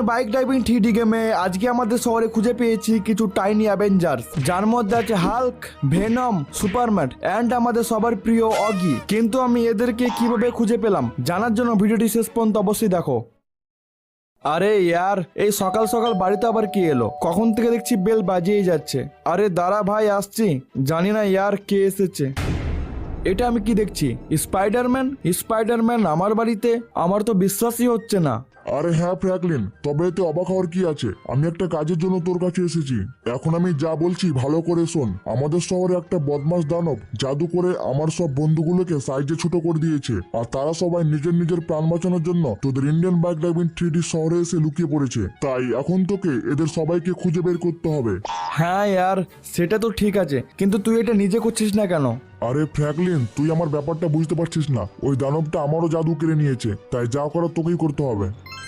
Indian bike driving three D গেমে আজকে আমাদের শহরে খুঁজে পেয়েছি কিছু টাইনি অ্যাভেঞ্জার্স। যার মধ্যে আছে হাল্ক, ভেনম, সুপারম্যান অ্যান্ড আমাদের সবার প্রিয় অগি। কিন্তু আমি এদেরকে কীভাবে খুঁজে পেলাম? জানার জন্য ভিডিওটি শেষ পর্যন্ত অবশ্যই দেখো। আরে ইয়ার, এই সকাল সকাল বাড়িতে আবার কি এলো? কখন থেকে দেখছি বেল বাজিয়েই যাচ্ছে। আরে দাঁড়া ভাই, আসছি। জানি না ইয়ার কে এসেছে। এটা আমি কি দেখছি? স্পাইডারম্যান? স্পাইডারম্যান আমার বাড়িতে? আমার তো বিশ্বাসই হচ্ছে না। আরে হ্যাঁ ফ্র্যাঙ্কলিন, তবে এতে অবাক হওয়ার কি আছে? আমি একটা কাজের জন্য তোর কাছে এসেছি। এখন আমি যা বলছি ভালো করে শোন। আমাদের শহরে একটা বদমাস দানব, জাদু করে আমার সব বন্ধুগুলোকে সাইজে ছোট করে দিয়েছে। আর তারা সবাই নিজের নিজের প্রাণ বাঁচানোর জন্য তোদের ইন্ডিয়ান বাইক ড্রাইভিং থ্রি শহরে এসে লুকিয়ে পড়েছে। তাই এখন তোকে এদের সবাইকে খুঁজে বের করতে হবে। হ্যাঁ ইয়ার, সেটা তো ঠিক আছে। কিন্তু তুই এটা নিজে করছিস না কেন? আরে ফ্র্যাঙ্কলিন, তুই আমার ব্যাপারটা বুঝতে পারছিস না। ওই দানবটা আমারও জাদু কেড়ে নিয়েছে, তাই যা করার তোকেই করতে হবে।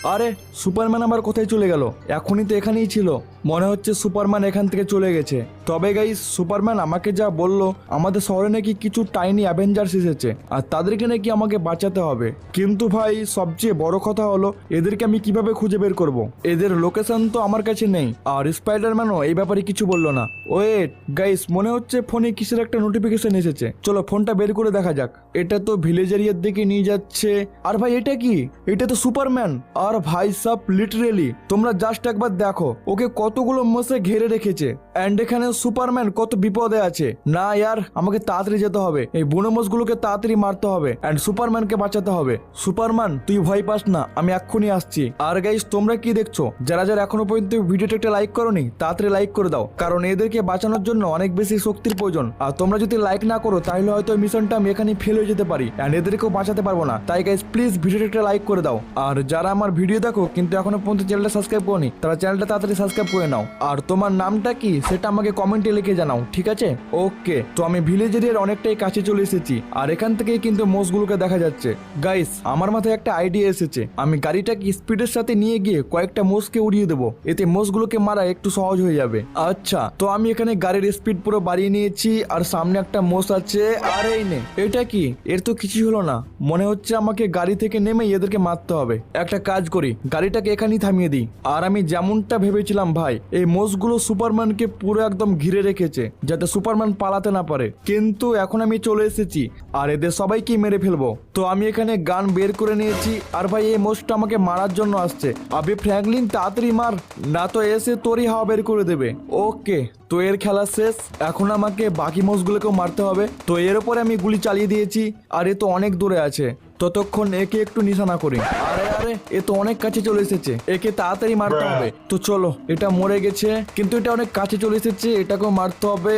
আরে, সুপারম্যান আমার কোথায় চলে গেল? এখনই তো এখানেই ছিল। মনে হচ্ছে সুপারম্যান এখান থেকে চলে গেছে। তবে গাইস সুপারম্যান আমাকে যা বলল, আমাদের শহরে নাকি কিছু টাইনি অ্যাভেঞ্জার্স এসেছে, আর তাদেরকে নাকি আমাকে বাঁচাতে হবে। কিন্তু ভাই, সবচেয়ে বড় কথা হলো, এদেরকে আমি কীভাবে খুঁজে বের করব। এদের লোকেশন তো আমার কাছে নেই, আর স্পাইডারম্যানও এই ব্যাপারে কিছু বলল না। ওয়েট গাইস মনে হচ্ছে ফোনে কিসের একটা নোটিফিকেশন এসেছে। চলো ফোনটা বের করে দেখা যাক। এটা তো ভিলেজ এরিয়ার দিকে নিয়ে যাচ্ছে। আর ভাই, এটা কি? এটা তো সুপারম্যান। আর ভাই, সাব লিটারেলি তোমরা জাস্ট একবার দেখো। ওকে কতগুলো মোষে ঘিরে রেখেছে। অ্যান্ড এখানে সুপারম্যান কত বিপদে আছে। না, ইয়ার, আমাকে তাড়াতাড়ি যেতে হবে। এই বুনো মোষগুলোকে তাড়াতাড়ি মারতে হবে। অ্যান্ড সুপারম্যানকে বাঁচাতে হবে। সুপারম্যান, তুই ভয় পাস না, আমি এক্ষুনি আসছি। আর গাইস তোমরা কি দেখছ? যারা যারা এখনও পর্যন্ত ভিডিওটা একটা লাইক করোনি, তাড়াতাড়ি লাইক করে দাও। কারণ এদেরকে বাঁচানোর জন্য অনেক বেশি শক্তির প্রয়োজন। আর তোমরা যদি লাইক না করো, তাহলে হয়তো মিশনটা আমি এখানে ফেল হয়ে যেতে পারি। অ্যান্ড এদেরকেও বাঁচাতে পারব না। তাই গাইস প্লিজ ভিডিওটা একটা লাইক করে দাও। আর যারা আমার ভিডিও দেখো, কিন্তু এখনও পর্যন্ত চ্যানেলটা সাবস্ক্রাইব করনি, তারা চ্যানেলটা তাড়াতাড়ি সাবস্ক্রাইব করে নাও। আর তোমার নামটা কি সেটা আমাকে কমেন্টে লিখে জানাও, ঠিক আছে? ওকে, তো আমি ভিলেজ এরিয়ার অনেকটাই কাছে চলে এসেছি, আর এখান থেকেই কিন্তু মোষগুলোকে দেখা যাচ্ছে। গাইস আমার মাথায় একটা আইডিয়া এসেছে। আমি গাড়িটাকে স্পিডের সাথে নিয়ে গিয়ে কয়েকটা মোষকে উড়িয়ে দেবো। এতে মোষগুলোকে মারা একটু সহজ হয়ে যাবে। আচ্ছা তো আমি এখানে গাড়ির স্পিড পুরো বাড়িয়ে নিয়েছি, আর সামনে একটা মোষ আছে। আর এই নে, এটা কি? এর তো কিছুই হলো না। মনে হচ্ছে আমাকে গাড়ি থেকে নেমে এদেরকে মারতে হবে। একটা কাজ করি, গাড়িটাকে এখানেই থামিয়ে দিই। আর আমি যেমনটা ভেবেছিলাম ভাই এই মোষগুলো সুপারম্যানকে পুরো একদম ঘিরে রেখেছে, যাতে সুপারম্যান পালাতে না পারে। কিন্তু এখন আমি চলে এসেছি, আর এদের সবাইকে মেরে ফেলব। তো আমি এখানে গান বের করে নিয়েছি, আর ভাই এই মোষটা আমাকে মারার জন্য আসছে। আবে ফ্র্যাঙ্কলিন, তাড়াতাড়ি মার, না তো এসে তোরই হাওয়া বের করে দেবে। ওকে, তো এর খেলা শেষ। এখন আমাকে বাকি মোষগুলোকেও মারতে হবে। তো এর উপরে আমি গুলি চালিয়ে দিয়েছি, আর এ তো অনেক দূরে আছে। ততক্ষণ একে একটু নিশানা করি। আরে আরে এ তো অনেক কাছে চলে এসেছে। একে তাড়াতাড়ি মারতে হবে। তো চলো এটা মরে গেছে কিন্তু এটা অনেক কাছে চলে এসেছে এটাকেও মারতে হবে।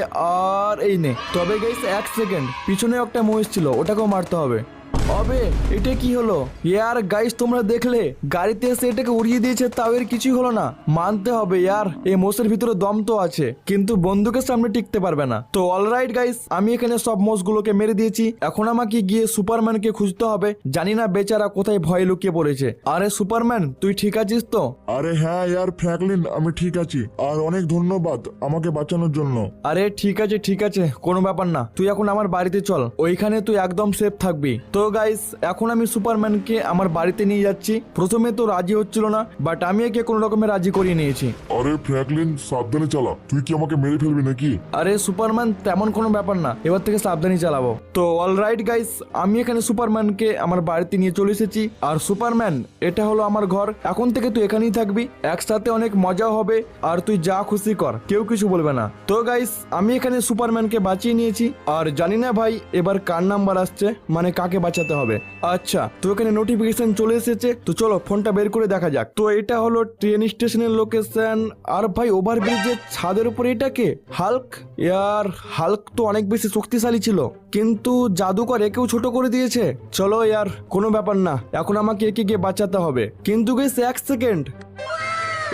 আর এই নে। তবে গেছে এক সেকেন্ড পিছনে একটা মহিষ ছিল ওটাকেও মারতে হবে। হবে? এটা কি হলো? ইয়ার গাইস তোমরা দেখলে? গাড়িতে এসে এটাকে উড়িয়ে দিয়েছে তাও এর কিছুই হলো না। মানতে হবে ইয়ার এই মোষের ভিতরে দম তো আছে কিন্তু বন্দুকের সামনে টিকতে পারবে না। তো অলরাইট গাইস আমি এখানে সব মোষগুলোকে মেরে দিয়েছি। এখন আমাকে গিয়ে সুপারম্যানকে খুঁজতে হবে। জানি না বেচারা কোথায় ভয় লুকিয়ে পড়েছে। আরে সুপারম্যান তুই ঠিক আছিস তো? আরে হ্যাঁ ইয়ার ফ্র্যাঙ্কলিন আমি ঠিক আছি। আর অনেক ধন্যবাদ আমাকে বাঁচানোর জন্য। আরে ঠিক আছে ঠিক আছে কোনো ব্যাপার না। তুই এখন আমার বাড়িতে চল। ওইখানে তুই একদম সেফ থাকবি। তো গাইস এখন আমি সুপারম্যানকে আমার বাড়িতে নিয়ে যাচ্ছি। প্রথমে তো রাজি হচ্ছিল না বাট আমি একে কোনো রকমের রাজি করিয়ে নিয়েছি। আরে ফ্র্যাঙ্কলিন সাবধানে চালা। তুই কি আমাকে মেরে ফেলবি নাকি? আরে সুপারম্যান তেমন কোনো ব্যাপার না। এবার থেকে সাবধানে চালাবো। তো অলরাইট গাইস আমি এখানে সুপারম্যানকে আমার বাড়িতে নিয়ে চলে এসেছি। আর সুপারম্যান এটা হলো আমার ঘর। এখন থেকে তুই এখানেই থাকবি। একসাথে অনেক মজাও হবে আর তুই যা খুশি কর কেউ কিছু বলবে না। তো গাইস আমি এখানে সুপারম্যানকে বাঁচিয়ে নিয়েছি। আর জানি না ভাই এবার কার নাম্বার আসছে মানে কাকে বাঁচাতে হবে। আচ্ছা তো এখানে নোটিফিকেশন চলে এসেছে। তো চলো ফোনটা বের করে দেখা যাক। তো এটা হলো ট্রেন স্টেশনের লোকেশন আর ভাই ওভারব্রিজের ছাদের উপরে এটাকে হাল্ক ইয়ার হাল্ক তো অনেক বেশি শক্তিশালী ছিল। কিন্তু জাদুকর একেও ছোট করে দিয়েছে। চলো, ইয়ার, কোনো ব্যাপার না। এখন আমাকে একে গিয়ে বাঁচাতে হবে। কিন্তু গেছে এক সেকেন্ড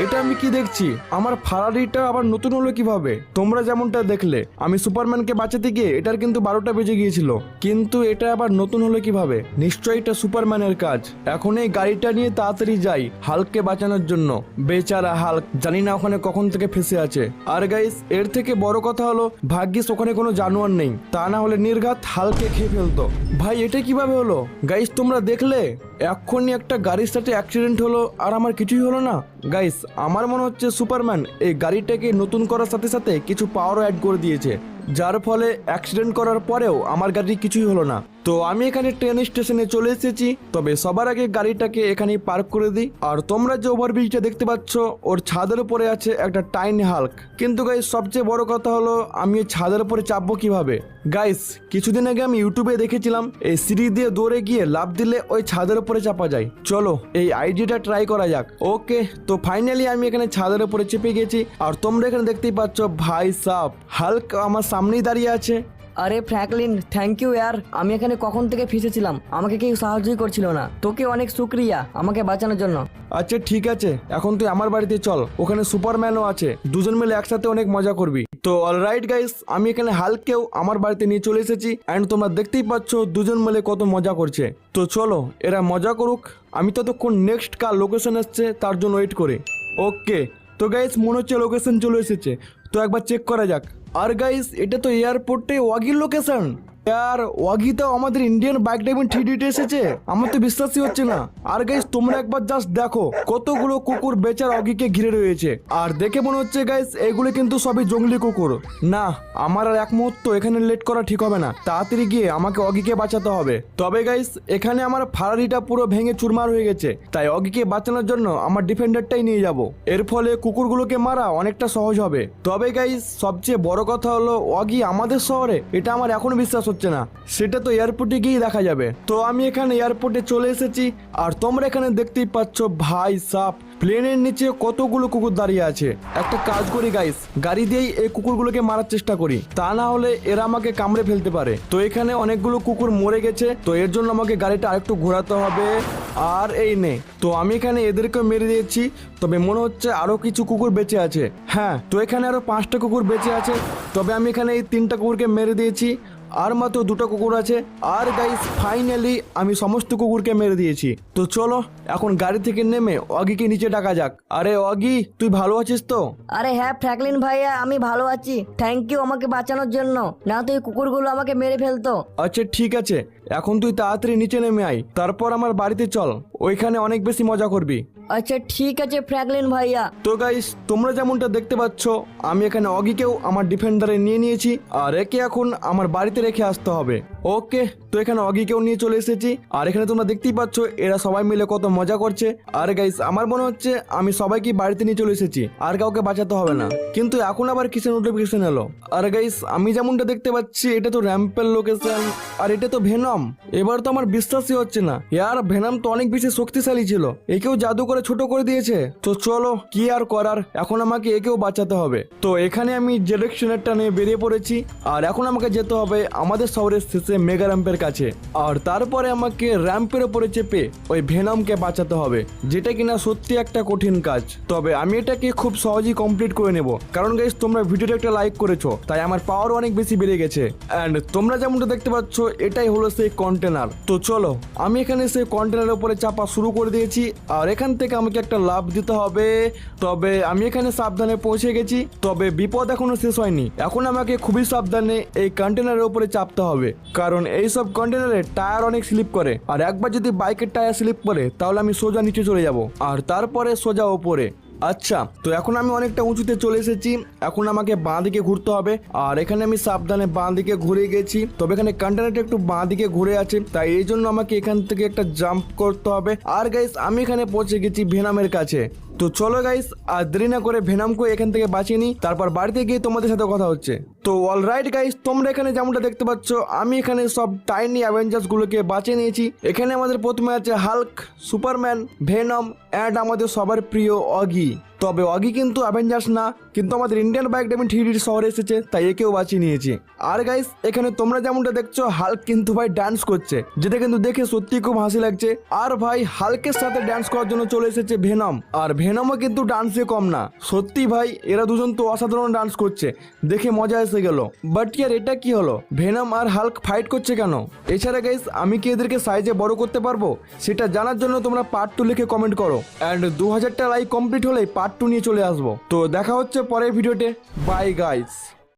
এটা আমি কি দেখছি? আমার ফারারিটা আবার নতুন হলো কীভাবে? তোমরা যেমনটা দেখলে, আমি সুপারম্যানকে বাঁচাতে গিয়ে এটার কিন্তু বারোটা বেজে গিয়েছিল। কিন্তু এটা আবার নতুন হলো কীভাবে? নিশ্চয়ই এটা সুপারম্যানের কাজ। এখন এই গাড়িটা নিয়ে তাড়াতাড়ি যাই হাল্ককে বাঁচানোর জন্য। বেচারা হাল্ক জানি না ওখানে কখন থেকে ফেসে আছে। আর গাইস এর থেকে বড় কথা হলো, ভাগ্যিস ওখানে কোনো জানোয়ার নেই। তা না হলে নির্ঘাত হালকে খেয়ে ফেলতো। ভাই, এটা কীভাবে হলো? গাইস তোমরা দেখলে? এক্ষুনি একটা গাড়ির সাথে অ্যাক্সিডেন্ট হলো আর আমার কিছুই হলো না। গাইস আমার মনে হচ্ছে সুপারম্যান এই গাড়িটাকে নতুন করার সাথে সাথে কিছু পাওয়ারও অ্যাড করে দিয়েছে। যার ফলে অ্যাক্সিডেন্ট করার পরেও আমার গাড়ি কিছুই হলো না। তো আমি এখানে ট্রেন স্টেশনে চলে এসেছি, তবে সবার আগে গাড়িটাকে এখানে পার্ক করে দিই। আর তোমরা যে ওভারব্রিজটা দেখতে পাচ্ছ, ওর ছাদের উপরে আছে একটা টাইন হাল্ক কিন্তু গাইস সবচেয়ে বড় কথা হলো, আমি এই ছাদের উপরে চাপবো কীভাবে? গাইস কিছুদিন আগে আমি ইউটিউবে দেখেছিলাম, এই সিঁড়ি দিয়ে দৌড়ে গিয়ে লাভ দিলে ওই ছাদের উপরে চাপা যায়। চলো, এই আইডিয়াটা ট্রাই করা যাক। ওকে তো ফাইনালি আমি এখানে ছাদের উপরে চেপে গেছি। আর তোমরা এখানে দেখতেই পাচ্ছ, ভাই সাপ হাল্ক আমার সামনেই দাঁড়িয়ে আছে। আরে ফ্র্যাঙ্কলিন থ্যাংক ইউ ইয়ার আমি এখানে কখন থেকে ফেসেছিলাম? আমাকে কেউ সাহায্যই করছিল না। তোকে অনেক শুক্রিয়া আমাকে বাঁচানোর জন্য। আচ্ছা ঠিক আছে। এখন তুই আমার বাড়িতে চল। ওখানে সুপারম্যানও আছে। দুজন মিলে একসাথে অনেক মজা করবি। তো অলরাইট গাইস আমি এখানে হালকেও আমার বাড়িতে নিয়ে চলে এসেছি। অ্যান্ড তোমরা দেখতেই পাচ্ছ দুজন মিলে কত মজা করছে। তো চলো এরা মজা করুক। আমি ততক্ষণ নেক্সট কার লোকেশন এসছে তার জন্য ওয়েট করি। ওকে তো গাইস মনে হচ্ছে লোকেশন চলে এসেছে। তো একবার চেক করা যাক। আর গাইস এটা তো এয়ারপোর্টে ওয়াগির লোকেশন আর ওয়াগি তো আমাদের ইন্ডিয়ান বাইক ড্রাইভিং থ্রি ডিতে এসেছে। আমার তো বিশ্বাসই হচ্ছে না। আর গাইস তোমরা একবার জাস্ট দেখো, কতগুলো কুকুর বেচার অগিকে ঘিরে রয়েছে। আর দেখে মনে হচ্ছে গাইস এগুলো কিন্তু সবই জঙ্গলি কুকুর। না, আমার আর এক মুহূর্ত এখানে লেট করা ঠিক হবে না। তাড়াতাড়ি গিয়ে আমাকে অগিকে বাঁচাতে হবে। তবে গাইস এখানে আমার ফারারিটা পুরো ভেঙে চুরমার হয়ে গেছে। তাই অগিকে বাঁচানোর জন্য আমার ডিফেন্ডারটাই নিয়ে যাব। এর ফলে কুকুরগুলোকে মারা অনেকটা সহজ হবে। তবে গাইস সবচেয়ে বড় কথা হলো অগি আমাদের শহরে, এটা আমার এখনও বিশ্বাস হচ্ছে না। সেটা তো এয়ারপোর্টে গিয়েই দেখা যাবে। তো আমি এখানে এয়ারপোর্টে চলে এসেছি, আর তোমরা এখানে দেখতেই পাচ্ছ ভাই সাপ। প্লেনের নিচে কতগুলো কুকুর দাঁড়িয়ে আছে। একটা কাজ করি গাইস গাড়ি দিয়েই এই কুকুরগুলোকে মারার চেষ্টা করি। তা না হলে এরা আমাকে কামড়ে ফেলতে পারে। তো এখানে অনেকগুলো কুকুর মরে গেছে, তো এর জন্য আমাকে গাড়িটা আরেকটু ঘোরাতে হবে। আর এই নে, তো আমি এখানে এদেরকে মেরে দিয়েছি, তবে মনে হচ্ছে আরও কিছু কুকুর বেঁচে আছে। হ্যাঁ তো এখানে আরও পাঁচটা কুকুর বেঁচে আছে, তবে আমি এখানে এই তিনটা কুকুরকে মেরে দিয়েছি। আর মাত্র দুটো কুকুর আছে। আর গাইস ফাইনালি আমি সমস্ত কুকুরকে মেরে দিয়েছি। তো চলো এখন গাড়ি থেকে নেমে অগিকে নিচে ডাকা যাক। আরে অগি তুই ভালো আছিস তো? আরে হ্যাঁ ফ্র্যাঙ্কলিন ভাইয়া আমি ভালো আছি। থ্যাংক ইউ আমাকে বাঁচানোর জন্য। না তো এই কুকুরগুলো আমাকে মেরে ফেলতো। আচ্ছা ঠিক আছে। এখন তুই তাড়াতাড়ি নিচে নেমে আয়। তারপর আমার বাড়িতে চল। ওইখানে অনেক বেশি মজা করবি। আচ্ছা ঠিক আছে, ফ্র্যাঙ্কলিন ভাইয়া। তো গাইস তোমরা যেমনটা দেখতে পাচ্ছ, আমি এখানে অগিকেও আমার ডিফেন্ডারে নিয়ে নিয়েছি, আর একে এখন আমার বাড়িতে রেখে আসতে হবে। ওকে, তো এখানে অগিকেও নিয়ে চলে এসেছি। আর এখানে তোমরা দেখতেই পাচ্ছ, এরা সবাই মিলে কত মজা করছে। আর গাইস আমার মনে হচ্ছে আমি সবাইকে বাড়িতে নিয়ে চলে এসেছি, আর কাউকে বাঁচাতে হবে না। কিন্তু এখন আবার কিসের নোটিফিকেশন এলো? আর গাইস আমি যেমনটা দেখতে পাচ্ছি, এটা তো র্যাম্পের লোকেশন আর এটা তো ভেনম এবার তো আমার বিশ্বাসই হচ্ছে না। ইয়ার ভেনম তো অনেক বেশি শক্তিশালী ছিল। একেও জাদু করে ছোট করে দিয়েছে। তো চলো, কি আর করার? এখন আমাকে একেও বাঁচাতে হবে। তো এখানে আমি ডিরেকশনেরটা নিয়ে বেরিয়ে পড়েছি। আর এখন আমাকে যেতে হবে আমাদের শহরের শেষে। মেগা র্যাম্পের কাছে। আর তারপরে আমাকে র্যাম্পের উপরে চেপে ওই ভেনমকে বাঁচাতে হবে, যেটা কিনা সত্যি একটা কঠিন কাজ। তবে আমি এটাকে খুব সহজেই কমপ্লিট করে নেব। কারণ গাইস তোমরা ভিডিওটা একটা লাইক করেছ, তাই আমার পাওয়ার অনেক বেশি বেড়ে গেছে। অ্যান্ড তোমরা যেমনটা দেখতে পাচ্ছ, এটাই হলো সেই কন্টেনার তো চলো, আমি এখানে সেই কন্টেনারের উপরে চাপা শুরু করে দিয়েছি, আর এখান থেকে আমাকে একটা লাভ দিতে হবে। তবে আমি এখানে সাবধানে পৌঁছে গেছি, তবে বিপদ এখনও শেষ হয়নি। এখন আমাকে খুবই সাবধানে এই কন্টেনারের উপরে চাপতে হবে। কারণ এই সব কন্টেনারে টায়ার অনেক স্লিপ করে। আর একবার যদি বাইকের টায়ার স্লিপ করে তাহলে আমি সোজা নিচে চলে যাব। আর তারপরে সোজা ওপরে। আচ্ছা তো এখন আমি অনেকটা উঁচুতে চলে এসেছি। এখন আমাকে বাঁ দিকে ঘুরতে হবে। আর এখানে আমি সাবধানে বাঁ দিকে ঘুরে গেছি। তবে এখানে কন্টেনারটা একটু বাঁ দিকে ঘুরে আছে। তাই এই জন্য আমাকে এখান থেকে একটা জাম্প করতে হবে। আর গাইস আমি এখানে পৌঁছে গেছি ভেনামের কাছে। তো চলো গাইস আর দেরি না করে ভেনামকে এখান থেকে বাঁচিয়ে নিই, তারপর বাড়িতে গিয়ে তোমাদের সাথে কথা হচ্ছে। তো অল রাইট গাইস তোমরা এখানে যেমনটা দেখতে পাচ্ছ, আমি এখানে সব টাইনি অ্যাভেঞ্জার্স গুলোকে বাঁচিয়ে নিয়েছি। এখানে আমাদের প্রথমে আছে হাল্ক সুপারম্যান ভেনম অ্যান্ড আমাদের সবার প্রিয় অগি তবে অগি কিন্তু অ্যাভেঞ্জার্স না, কিন্তু আমাদের ইন্ডিয়ান বাইক ডেমিন থ্রি শহরে এসেছে, তাই একেও বাঁচিয়ে নিয়েছি। আর গাইস এখানে তোমরা যেমনটা দেখছ হাল্ক কিন্তু ভাই ডান্স করছে। যেটা কিন্তু দেখে সত্যি খুব হাসি লাগছে। আর ভাই হাল্কের সাথে ডান্স করার জন্য চলে এসেছে ভেনম আর ভেনমও কিন্তু ডান্সে কম না। সত্যি ভাই, এরা দুজন তো অসাধারণ ডান্স করছে। দেখে মজা এসে গেল। বাট ইয়ার এটা কি হলো? ভেনম আর হাল্ক ফাইট করছে কেন? এছাড়া গাইস আমি কি এদেরকে সাইজে বড় করতে পারব? সেটা জানার জন্য তোমরা পার্ট টু লিখে কমেন্ট করো। অ্যান্ড দু হাজারটা লাইক কমপ্লিট হলেই পার্ট টু নিয়ে চলে আসব। তো দেখা হচ্ছে পরের ভিডিওতে। Bye guys